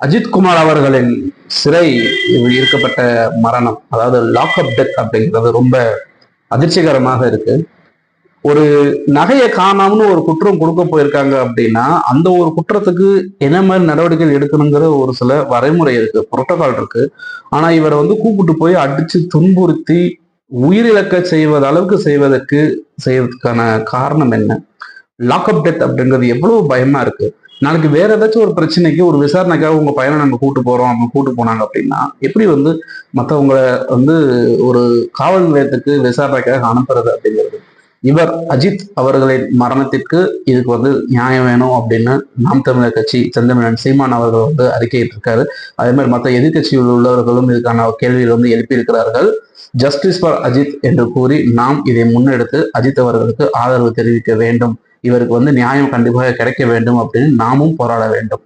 அஜித் குமார் அவர்களின் சிறை இருக்கப்பட்ட மரணம் அதாவது லாக்அப் டெத் அப்படிங்கிறது ரொம்ப அதிர்ச்சிகரமாக இருக்கு. ஒரு நகையை காணாமனு ஒரு குற்றம் கொடுக்க போயிருக்காங்க அப்படின்னா அந்த ஒரு குற்றத்துக்கு என்ன மாதிரி நடவடிக்கைகள் எடுக்கணுங்கிற ஒரு சில வரைமுறை இருக்கு புரோட்டோகால் இருக்கு. ஆனா இவரை வந்து கூப்பிட்டு போய் அடிச்சு துன்புறுத்தி உயிரிழக்க செய்வது அளவுக்கு செய்வதற்கு செய்வதற்கான காரணம் என்ன? லாக்அப் டெத் அப்படிங்கிறது எவ்வளவு பயமா இருக்கு? நாளைக்கு வேற ஏதாச்சும் ஒரு பிரச்சனைக்கு ஒரு விசாரணைக்காக உங்க பையனை நாங்க கூட்டு போறோம் அவங்க கூட்டு போனாங்க அப்படின்னா எப்படி வந்து மற்றவங்களை வந்து ஒரு காவல் நிலையத்துக்கு விசாரணைக்காக அனுப்புறது அப்படிங்கிறது? இவர் அஜித் அவர்களின் மரணத்திற்கு இதுக்கு வந்து நியாயம் வேணும் அப்படின்னு நாம் தமிழர் கட்சி சந்தமிழன் சீமான் அவர்கள் வந்து அறிக்கையிட்டிருக்காரு அதே மாதிரி மற்ற எதிர்கட்சியில் உள்ளவர்களும் இதுக்கான கேள்விகள் வந்து எழுப்பியிருக்கிறார்கள். ஜஸ்டிஸ் ஃபார் அஜித் என்று கூறி நாம் இதை முன்னெடுத்து அஜித் அவர்களுக்கு ஆதரவு தெரிவிக்க வேண்டும். இவருக்கு வந்து நியாயம் கண்டிப்பாக கிடைக்க வேண்டும் அப்படின்னு நாமும் போராட வேண்டும்.